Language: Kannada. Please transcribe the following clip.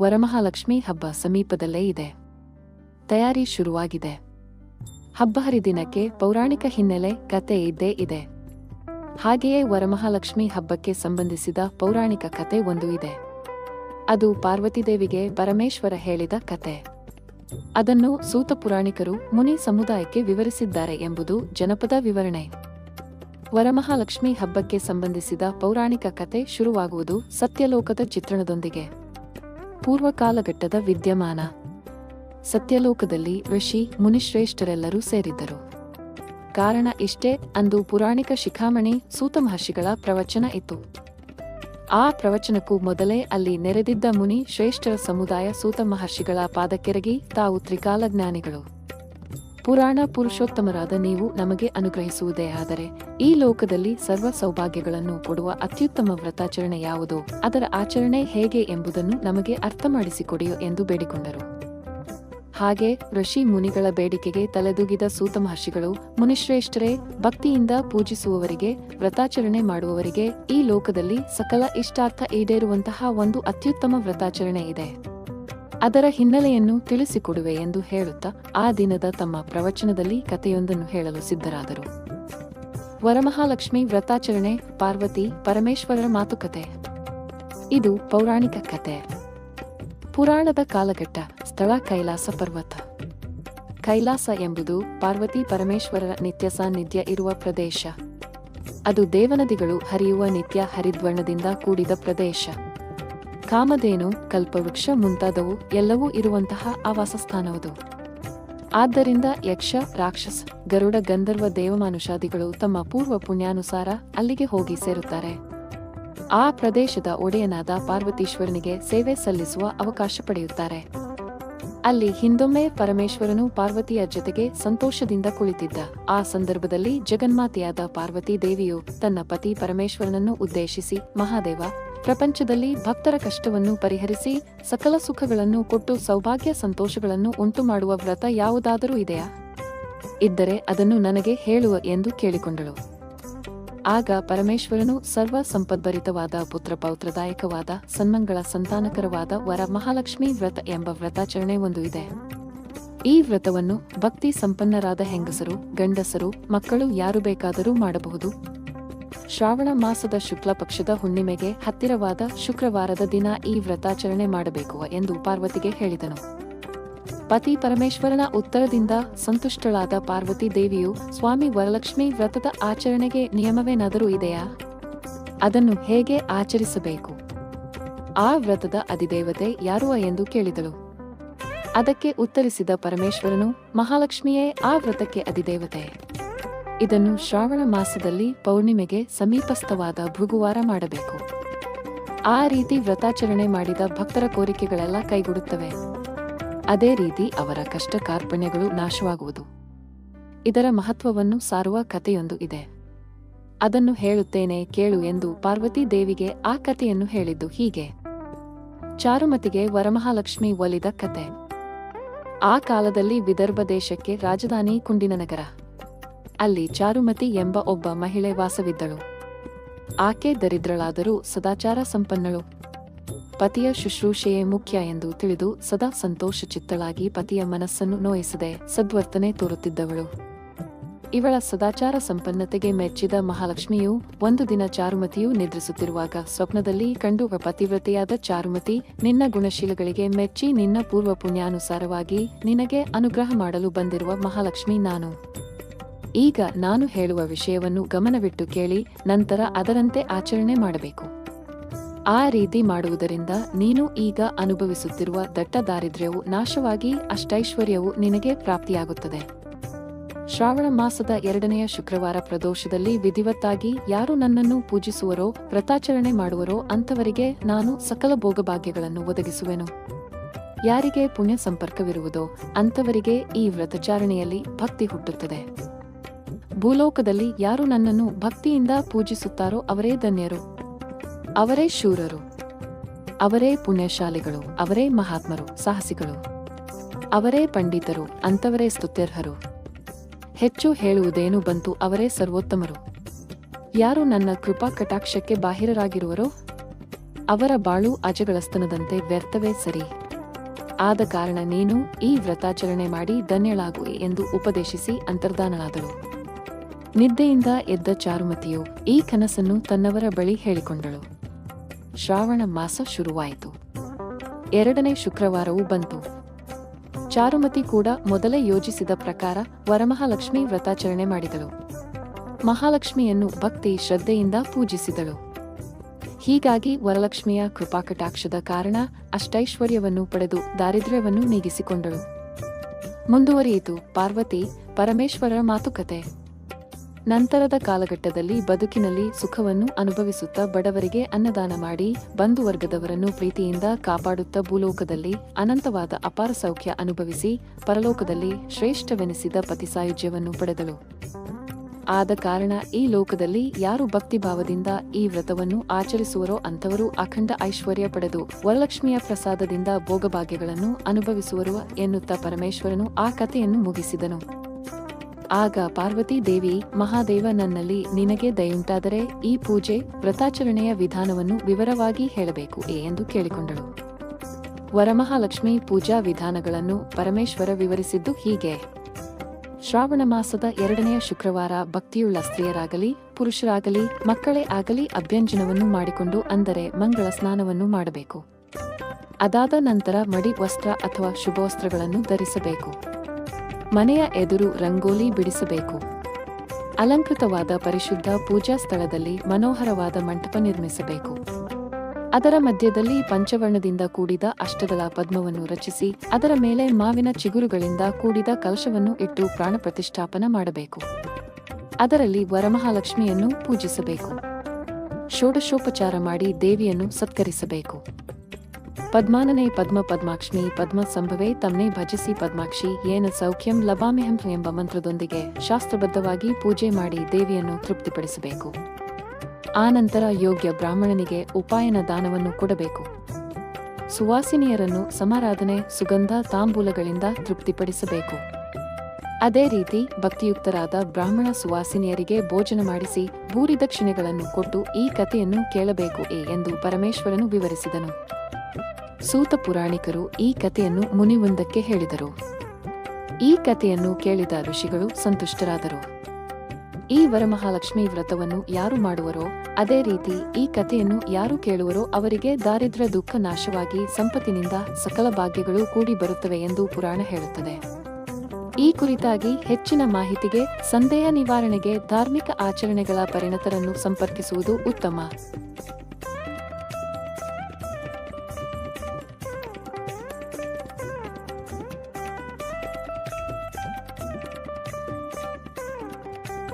ವರಮಹಾಲಕ್ಷ್ಮಿ ಹಬ್ಬ ಸಮೀಪದಲ್ಲೇ ಇದೆ. ತಯಾರಿ ಶುರುವಾಗಿದೆ. ಹಬ್ಬ ಹರಿದಿನಕ್ಕೆ ಪೌರಾಣಿಕ ಹಿನ್ನೆಲೆ ಕತೆ ಇದ್ದೇ ಇದೆ. ಹಾಗೆಯೇ ವರಮಹಾಲಕ್ಷ್ಮಿ ಹಬ್ಬಕ್ಕೆ ಸಂಬಂಧಿಸಿದ ಪೌರಾಣಿಕ ಕತೆ ಒಂದು ಇದೆ. ಅದು ಪಾರ್ವತಿದೇವಿಗೆ ಪರಮೇಶ್ವರ ಹೇಳಿದ ಕತೆ ಅದನ್ನು ಸೂತ ಪುರಾಣಿಕರು ಮುನಿ ಸಮುದಾಯಕ್ಕೆ ವಿವರಿಸಿದ್ದಾರೆ ಎಂಬುದು ಜನಪದ ವಿವರಣೆ. ವರಮಹಾಲಕ್ಷ್ಮಿ ಹಬ್ಬಕ್ಕೆ ಸಂಬಂಧಿಸಿದ ಪೌರಾಣಿಕ ಕತೆ ಶುರುವಾಗುವುದು ಸತ್ಯಲೋಕದ ಚಿತ್ರಣದೊಂದಿಗೆ. ಪೂರ್ವಕಾಲಘಟ್ಟದ ವಿದ್ಯಮಾನ. ಸತ್ಯಲೋಕದಲ್ಲಿ ಋಷಿ, ಮುನಿಶ್ರೇಷ್ಠರೆಲ್ಲರೂ ಸೇರಿದ್ದರು. ಕಾರಣ ಇಷ್ಟೇ ಅಂದು ಪುರಾಣಿಕ ಶಿಖಾಮಣಿ ಸೂತ ಮಹರ್ಷಿಗಳ ಪ್ರವಚನ ಇತ್ತು. ಆ ಪ್ರವಚನಕ್ಕೂ ಮೊದಲೇ ಅಲ್ಲಿ ನೆರೆದಿದ್ದ ಮುನಿ ಶ್ರೇಷ್ಠರ ಸಮುದಾಯ ಸೂತ ಮಹರ್ಷಿಗಳ ಪಾದಕ್ಕೆರಗಿ ತಾವು ತ್ರಿಕಾಲಜ್ಞಾನಿಗಳು. ಪುರಾಣ ಪುರುಷೋತ್ತಮರಾದ ನೀವು ನಮಗೆ ಅನುಗ್ರಹಿಸುವುದೇ ಆದರೆ, ಈ ಲೋಕದಲ್ಲಿ ಸರ್ವ ಸೌಭಾಗ್ಯಗಳನ್ನು ಕೊಡುವ ಅತ್ಯುತ್ತಮ ವ್ರತಾಚರಣೆ ಯಾವುದು? ಅದರ ಆಚರಣೆ ಹೇಗೆ ಎಂಬುದನ್ನು ನಮಗೆ ಅರ್ಥ ಮಾಡಿಸಿಕೊಡಿಯೋ ಎಂದು ಬೇಡಿಕೊಂಡರು. ಹಾಗೆ ಋಷಿ ಮುನಿಗಳ ಬೇಡಿಕೆಗೆ ತಲೆದೂಗಿದ ಸೂತ ಮಹರ್ಷಿಗಳು ಮುನಿಶ್ರೇಷ್ಠರೇ, ಭಕ್ತಿಯಿಂದ ಪೂಜಿಸುವವರಿಗೆ, ವ್ರತಾಚರಣೆ ಮಾಡುವವರಿಗೆ ಈ ಲೋಕದಲ್ಲಿ ಸಕಲ ಇಷ್ಟಾರ್ಥ ಈಡೇರುವಂತಹ ಒಂದು ಅತ್ಯುತ್ತಮ ವ್ರತಾಚರಣೆ ಇದೆ. ಅದರ ಹಿನ್ನೆಲೆಯನ್ನು ತಿಳಿಸಿಕೊಡುವೆ ಎಂದು ಹೇಳುತ್ತಾ ಆ ದಿನದ ತಮ್ಮ ಪ್ರವಚನದಲ್ಲಿ ಕಥೆಯೊಂದನ್ನು ಹೇಳಲು ಸಿದ್ಧರಾದರು. ವರಮಹಾಲಕ್ಷ್ಮಿ ವ್ರತಾಚರಣೆ, ಪಾರ್ವತಿ, ಪರಮೇಶ್ವರರ ಮಾತುಕತೆ. ಇದು ಪೌರಾಣಿಕ ಕತೆ. ಪುರಾಣದ ಕಾಲಘಟ್ಟ ಸ್ಥಳ ಕೈಲಾಸ ಪರ್ವತ. ಕೈಲಾಸ ಎಂಬುದು ಪಾರ್ವತಿ ಪರಮೇಶ್ವರರ ನಿತ್ಯ ಸಾನ್ನಿಧ್ಯ ಇರುವ ಪ್ರದೇಶ. ಅದು ದೇವನದಿಗಳು ಹರಿಯುವ ನಿತ್ಯ ಹರಿದ್ವರ್ಣದಿಂದ ಕೂಡಿದ ಪ್ರದೇಶ. ಕಾಮಧೇನು, ಕಲ್ಪವೃಕ್ಷ ಮುಂತಾದವು ಎಲ್ಲವೂ ಇರುವಂತಹ ಆವಾಸ ಸ್ಥಾನವದು ಆದ್ದರಿಂದ ಯಕ್ಷ, ರಾಕ್ಷಸ, ಗರುಡ, ಗಂಧರ್ವ, ದೇವಮಾನುಷಾದಿಗಳು ತಮ್ಮ ಪೂರ್ವ ಪುಣ್ಯಾನುಸಾರ ಅಲ್ಲಿಗೆ ಹೋಗಿ ಸೇರುತ್ತಾರೆ. ಆ ಪ್ರದೇಶದ ಒಡೆಯನಾದ ಪಾರ್ವತೀಶ್ವರನಿಗೆ ಸೇವೆ ಸಲ್ಲಿಸುವ ಅವಕಾಶ ಪಡೆಯುತ್ತಾರೆ. ಅಲ್ಲಿ ಹಿಂದೊಮ್ಮೆ ಪರಮೇಶ್ವರನು ಪಾರ್ವತಿಯ ಜೊತೆಗೆ ಸಂತೋಷದಿಂದ ಕುಳಿತಿದ್ದ. ಆ ಸಂದರ್ಭದಲ್ಲಿ ಜಗನ್ಮಾತೆಯಾದ ಪಾರ್ವತಿ ದೇವಿಯು ತನ್ನ ಪತಿ ಪರಮೇಶ್ವರನನ್ನು ಉದ್ದೇಶಿಸಿ, ಮಹಾದೇವ ಪ್ರಪಂಚದಲ್ಲಿ ಭಕ್ತರ ಕಷ್ಟವನ್ನು ಪರಿಹರಿಸಿ ಸಕಲ ಸುಖಗಳನ್ನು ಕೊಟ್ಟು ಸೌಭಾಗ್ಯ ಸಂತೋಷಗಳನ್ನು ಉಂಟು ಮಾಡುವ ವ್ರತ ಯಾವುದಾದರೂ ಇದೆಯಾ? ಇದ್ದರೆ ಅದನ್ನು ನನಗೆ ಹೇಳುವ ಎಂದು ಕೇಳಿಕೊಂಡಳು. ಆಗ ಪರಮೇಶ್ವರನು ಸರ್ವ ಸಂಪದ್ಭರಿತವಾದ ಪುತ್ರ ಪೌತ್ರದಾಯಕವಾದ ಸನ್ಮಂಗಳ ಸಂತಾನಕರವಾದ ವರ ಮಹಾಲಕ್ಷ್ಮಿ ವ್ರತ ಎಂಬ ವ್ರತಾಚರಣೆ ಒಂದು ಇದೆ. ಈ ವ್ರತವನ್ನು ಭಕ್ತಿ ಸಂಪನ್ನರಾದ ಹೆಂಗಸರು, ಗಂಡಸರು, ಮಕ್ಕಳು ಯಾರು ಬೇಕಾದರೂ ಮಾಡಬಹುದು. ಶ್ರಾವಣ ಮಾಸದ ಶುಕ್ಲ ಪಕ್ಷದ ಹುಣ್ಣಿಮೆಗೆ ಹತ್ತಿರವಾದ ಶುಕ್ರವಾರದ ದಿನ ಈ ವ್ರತಾಚರಣೆ ಮಾಡಬೇಕು ಎಂದು ಪಾರ್ವತಿಗೆ ಹೇಳಿದನು. ಪತಿ ಪರಮೇಶ್ವರನ ಉತ್ತರದಿಂದ ಸಂತುಷ್ಟಳಾದ ಪಾರ್ವತಿ ದೇವಿಯು ಸ್ವಾಮಿ ವರಲಕ್ಷ್ಮಿ ವ್ರತದ ಆಚರಣೆಗೆ ನಿಯಮವೇನಾದರೂ ಇದೆಯಾ? ಅದನ್ನು ಹೇಗೆ ಆಚರಿಸಬೇಕು? ಆ ವ್ರತದ ಅಧಿದೇವತೆ ಯಾರು ಎಂದು ಕೇಳಿದಳು. ಅದಕ್ಕೆ ಉತ್ತರಿಸಿದ ಪರಮೇಶ್ವರನು, ಮಹಾಲಕ್ಷ್ಮಿಯೇ, ಆ ವ್ರತಕ್ಕೆ ಅಧಿದೇವತೆ. ಇದನ್ನು ಶ್ರಾವಣ ಮಾಸದಲ್ಲಿ ಪೌರ್ಣಿಮೆಗೆ ಸಮೀಪಸ್ಥವಾದ ಭೃಗುವಾರ ಮಾಡಬೇಕು. ಆ ರೀತಿ ವ್ರತಾಚರಣೆ ಮಾಡಿದ ಭಕ್ತರ ಕೋರಿಕೆಗಳೆಲ್ಲ ಕೈಗೂಡುತ್ತವೆ. ಅದೇ ರೀತಿ ಅವರ ಕಷ್ಟ ಕಾರ್ಪಣ್ಯಗಳು ನಾಶವಾಗುವುದು. ಇದರ ಮಹತ್ವವನ್ನು ಸಾರುವ ಕಥೆಯೊಂದು ಇದೆ. ಅದನ್ನು ಹೇಳುತ್ತೇನೆ ಕೇಳು ಎಂದು ಪಾರ್ವತಿ ದೇವಿಗೆ ಆ ಕಥೆಯನ್ನು ಹೇಳಿದ್ದು ಹೀಗೆ. ಚಾರುಮತಿಗೆ ವರಮಹಾಲಕ್ಷ್ಮಿ ಒಲಿದ ಕತೆ. ಆ ಕಾಲದಲ್ಲಿ ವಿದರ್ಭ ದೇಶಕ್ಕೆ ರಾಜಧಾನಿ ಕುಂಡಿನನಗರ. ಅಲ್ಲಿ ಚಾರುಮತಿ ಎಂಬ ಒಬ್ಬ ಮಹಿಳೆ ವಾಸವಿದ್ದಳು. ಆಕೆ ದರಿದ್ರಳಾದರೂ ಸದಾಚಾರ ಸಂಪನ್ನಳು. ಪತಿಯ ಶುಶ್ರೂಷೆಯೇ ಮುಖ್ಯ ಎಂದು ತಿಳಿದು ಸದಾ ಸಂತೋಷ ಚಿತ್ತಳಾಗಿ ಪತಿಯ ಮನಸ್ಸನ್ನು ನೋಯಿಸದೆ ಸದ್ವರ್ತನೆ ತೋರುತ್ತಿದ್ದವಳು. ಇವಳ ಸದಾಚಾರ ಸಂಪನ್ನತೆಗೆ ಮೆಚ್ಚಿದ ಮಹಾಲಕ್ಷ್ಮಿಯು ಒಂದು ದಿನ ಚಾರುಮತಿಯು ನಿದ್ರಿಸುತ್ತಿರುವಾಗ ಸ್ವಪ್ನದಲ್ಲಿ ಕಂಡು ಪತಿವ್ರತೆಯಾದ ಚಾರುಮತಿ ನಿನ್ನ ಗುಣಶೀಲಗಳಿಗೆ ಮೆಚ್ಚಿ ನಿನ್ನ ಪೂರ್ವ ಪುಣ್ಯಾನುಸಾರವಾಗಿ ನಿನಗೆ ಅನುಗ್ರಹ ಮಾಡಲು ಬಂದಿರುವ ಮಹಾಲಕ್ಷ್ಮಿ ನಾನು. ಈಗ ನಾನು ಹೇಳುವ ವಿಷಯವನ್ನು ಗಮನವಿಟ್ಟು ಕೇಳಿ, ನಂತರ ಅದರಂತೆ ಆಚರಣೆ ಮಾಡಬೇಕು. ಆ ರೀತಿ ಮಾಡುವುದರಿಂದ ನೀನು ಈಗ ಅನುಭವಿಸುತ್ತಿರುವ ದಟ್ಟ ದಾರಿದ್ರ್ಯವು ನಾಶವಾಗಿ ಅಷ್ಟೈಶ್ವರ್ಯವು ನಿನಗೆ ಪ್ರಾಪ್ತಿಯಾಗುತ್ತದೆ. ಶ್ರಾವಣ ಮಾಸದ ಎರಡನೆಯ ಶುಕ್ರವಾರ ಪ್ರದೋಷದಲ್ಲಿ ವಿಧಿವತ್ತಾಗಿ ಯಾರು ನನ್ನನ್ನು ಪೂಜಿಸುವರೋ, ವ್ರತಾಚರಣೆ ಮಾಡುವರೋ ಅಂಥವರಿಗೆ ನಾನು ಸಕಲ ಭೋಗಭಾಗ್ಯಗಳನ್ನು ಒದಗಿಸುವೆನು. ಯಾರಿಗೆ ಪುಣ್ಯ ಸಂಪರ್ಕವಿರುವುದೋ ಅಂಥವರಿಗೆ ಈ ವ್ರತಚಾರಣೆಯಲ್ಲಿ ಭಕ್ತಿ ಹುಟ್ಟುತ್ತದೆ. ಭೂಲೋಕದಲ್ಲಿ ಯಾರು ನನ್ನನ್ನು ಭಕ್ತಿಯಿಂದ ಪೂಜಿಸುತ್ತಾರೋ ಅವರೇ ಧನ್ಯರು. ಅವರೇ ಶೂರರು. ಅವರೇ ಪುಣ್ಯಶಾಲಿಗಳು. ಅವರೇ ಮಹಾತ್ಮರು. ಸಾಹಸಿಗಳು. ಅವರೇ ಪಂಡಿತರು. ಅಂಥವರೇ ಸ್ತುತ್ಯರ್ಹರು. ಹೆಚ್ಚು ಹೇಳುವುದೇನು ಬಂತು ಅವರೇ ಸರ್ವೋತ್ತಮರು. ಯಾರು ನನ್ನ ಕೃಪಾ ಕಟಾಕ್ಷಕ್ಕೆ ಬಾಹಿರರಾಗಿರುವರೋ, ಅವರ ಬಾಳು ಅಜಗಳಸ್ತನದಂತೆ ವ್ಯರ್ಥವೇ ಸರಿ. ಆದ ಕಾರಣ ನೀನು ಈ ವ್ರತಾಚರಣೆ ಮಾಡಿ ಧನ್ಯಳಾಗುವೆ ಎಂದು ಉಪದೇಶಿಸಿ ಅಂತರ್ಧಾನಳಾದಳು ನಿದ್ದೆಯಿಂದ ಎದ್ದ ಚಾರುಮತಿಯು ಈ ಕನಸನ್ನು ತನ್ನವರ ಬಳಿ ಹೇಳಿಕೊಂಡಳು. ಶ್ರಾವಣ ಮಾಸ ಶುರುವಾಯಿತು. ಎರಡನೇ ಶುಕ್ರವಾರವೂ ಬಂತು. ಚಾರುಮತಿ ಕೂಡ ಮೊದಲೇ ಯೋಜಿಸಿದ ಪ್ರಕಾರ ವರಮಹಾಲಕ್ಷ್ಮಿ ವ್ರತಾಚರಣೆ ಮಾಡಿದಳು. ಮಹಾಲಕ್ಷ್ಮಿಯನ್ನು ಭಕ್ತಿ ಶ್ರದ್ಧೆಯಿಂದ ಪೂಜಿಸಿದಳು. ಹೀಗಾಗಿ ವರಲಕ್ಷ್ಮಿಯ ಕೃಪಾಕಟಾಕ್ಷದ ಕಾರಣ ಅಷ್ಟೈಶ್ವರ್ಯವನ್ನು ಪಡೆದು ದಾರಿದ್ರ್ಯವನ್ನು ನೀಗಿಸಿಕೊಂಡಳು. ಮುಂದುವರಿಯಿತು ಪಾರ್ವತಿ ಪರಮೇಶ್ವರರ ಮಾತುಕತೆ. ನಂತರದ ಕಾಲಘಟ್ಟದಲ್ಲಿ ಬದುಕಿನಲ್ಲಿ ಸುಖವನ್ನು ಅನುಭವಿಸುತ್ತಾ ಬಡವರಿಗೆ ಅನ್ನದಾನ ಮಾಡಿ ಬಂಧುವರ್ಗದವರನ್ನು ಪ್ರೀತಿಯಿಂದ ಕಾಪಾಡುತ್ತಾ ಭೂಲೋಕದಲ್ಲಿ ಅನಂತವಾದ ಅಪಾರ ಸೌಖ್ಯ ಅನುಭವಿಸಿ ಪರಲೋಕದಲ್ಲಿ ಶ್ರೇಷ್ಠವೆನಿಸಿದ ಪತಿಸಾಯುಜ್ಯವನ್ನು ಪಡೆದಳು. ಆದ ಕಾರಣ ಈ ಲೋಕದಲ್ಲಿ ಯಾರು ಭಕ್ತಿಭಾವದಿಂದ ಈ ವ್ರತವನ್ನು ಆಚರಿಸುವರೋ ಅಂಥವರು ಅಖಂಡ ಐಶ್ವರ್ಯ ಪಡೆದು ವರಲಕ್ಷ್ಮಿಯ ಪ್ರಸಾದದಿಂದ ಭೋಗಭಾಗ್ಯಗಳನ್ನು ಅನುಭವಿಸುವರು ಎನ್ನುತ್ತಾ ಪರಮೇಶ್ವರನು ಆ ಕಥೆಯನ್ನು ಮುಗಿಸಿದನು. ಆಗ ಪಾರ್ವತಿ ದೇವಿ, ಮಹಾದೇವ, ನನ್ನಲ್ಲಿ ನಿನಗೆ ದಯುಂಟಾದರೆ ಈ ಪೂಜೆ, ವ್ರತಾಚರಣೆಯ ವಿಧಾನವನ್ನು ವಿವರವಾಗಿ ಹೇಳಬೇಕು ಎಂದು ಕೇಳಿಕೊಂಡಳು. ವರಮಹಾಲಕ್ಷ್ಮಿ ಪೂಜಾ ವಿಧಾನಗಳನ್ನು ಪರಮೇಶ್ವರ ವಿವರಿಸಿದ್ದು ಹೀಗೆ. ಶ್ರಾವಣ ಮಾಸದ ಎರಡನೆಯ ಶುಕ್ರವಾರ ಭಕ್ತಿಯುಳ್ಳ ಸ್ತ್ರೀಯರಾಗಲಿ, ಪುರುಷರಾಗಲಿ, ಮಕ್ಕಳೇ ಆಗಲಿ ಅಭ್ಯಂಜನವನ್ನು ಮಾಡಿಕೊಂಡು ಅಂದರೆ ಮಂಗಳ ಸ್ನಾನವನ್ನು ಮಾಡಬೇಕು. ಅದಾದ ನಂತರ ಮಡಿ ವಸ್ತ್ರ ಅಥವಾ ಶುಭವಸ್ತ್ರಗಳನ್ನು ಧರಿಸಬೇಕು. ಮನೆಯ ಎದುರು ರಂಗೋಲಿ ಬಿಡಿಸಬೇಕು. ಅಲಂಕೃತವಾದ ಪರಿಶುದ್ಧ ಪೂಜಾ ಸ್ಥಳದಲ್ಲಿ ಮನೋಹರವಾದ ಮಂಟಪ ನಿರ್ಮಿಸಬೇಕು. ಅದರ ಮಧ್ಯದಲ್ಲಿ ಪಂಚವರ್ಣದಿಂದ ಕೂಡಿದ ಅಷ್ಟದಳ ಪದ್ಮವನ್ನು ರಚಿಸಿ, ಅದರ ಮೇಲೆ ಮಾವಿನ ಚಿಗುರುಗಳಿಂದ ಕೂಡಿದ ಕಲಶವನ್ನು ಇಟ್ಟು ಪ್ರಾಣ ಪ್ರತಿಷ್ಠಾಪನ ಮಾಡಬೇಕು. ಅದರಲ್ಲಿ ವರಮಹಾಲಕ್ಷ್ಮಿಯನ್ನು ಪೂಜಿಸಬೇಕು. ಷೋಡಶೋಪಚಾರ ಮಾಡಿ ದೇವಿಯನ್ನು ಸತ್ಕರಿಸಬೇಕು. ಪದ್ಮಾನನೆ ಪದ್ಮ ಪದ್ಮಾಕ್ಷ್ಮಿ ಪದ್ಮ ಸಂಭವೇ ತಮ್ಮೇ ಭಜಿಸಿ ಪದ್ಮಾಕ್ಷಿ ಏನ ಸೌಖ್ಯಂ ಲಭಾಮೆಹಂ ಎಂಬ ಮಂತ್ರದೊಂದಿಗೆ ಶಾಸ್ತ್ರಬದ್ಧವಾಗಿ ಪೂಜೆ ಮಾಡಿ ದೇವಿಯನ್ನು ತೃಪ್ತಿಪಡಿಸಬೇಕು. ಆ ನಂತರ ಯೋಗ್ಯ ಬ್ರಾಹ್ಮಣನಿಗೆ ಉಪಾಯನ ದಾನವನ್ನು ಕೊಡಬೇಕು. ಸುವಾಸಿನಿಯರನ್ನು ಸಮಾರಾಧನೆ, ಸುಗಂಧ, ತಾಂಬೂಲಗಳಿಂದ ತೃಪ್ತಿಪಡಿಸಬೇಕು. ಅದೇ ರೀತಿ ಭಕ್ತಿಯುಕ್ತರಾದ ಬ್ರಾಹ್ಮಣ ಸುವಾಸಿನಿಯರಿಗೆ ಭೋಜನ ಮಾಡಿಸಿ ಭೂರಿದಕ್ಷಿಣೆಗಳನ್ನು ಕೊಟ್ಟು ಈ ಕಥೆಯನ್ನು ಕೇಳಬೇಕು ಎ ಎಂದು ಪರಮೇಶ್ವರನು ವಿವರಿಸಿದನು. ಸೂತ ಪುರಾಣಿಕರು ಈ ಕಥೆಯನ್ನು ಮುನಿವೊಂದಕ್ಕೆ ಹೇಳಿದರು. ಈ ಕಥೆಯನ್ನು ಕೇಳಿದ ಋಷಿಗಳು ಸಂತುಷ್ಟರಾದರು. ಈ ವರಮಹಾಲಕ್ಷ್ಮಿ ವ್ರತವನ್ನು ಯಾರು ಮಾಡುವರೋ, ಅದೇ ರೀತಿ ಈ ಕಥೆಯನ್ನು ಯಾರು ಕೇಳುವರೋ ಅವರಿಗೆ ದಾರಿದ್ರ್ಯ ದುಃಖ ನಾಶವಾಗಿ ಸಂಪತ್ತಿನಿಂದ ಸಕಲ ಭಾಗ್ಯಗಳು ಕೂಡಿ ಬರುತ್ತವೆ ಎಂದು ಪುರಾಣ ಹೇಳುತ್ತದೆ. ಈ ಕುರಿತಾಗಿ ಹೆಚ್ಚಿನ ಮಾಹಿತಿಗೆ ಸಂದೇಹ ನಿವಾರಣೆಗೆ ಧಾರ್ಮಿಕ ಆಚರಣೆಗಳ ಪರಿಣತರನ್ನು ಸಂಪರ್ಕಿಸುವುದು ಉತ್ತಮ.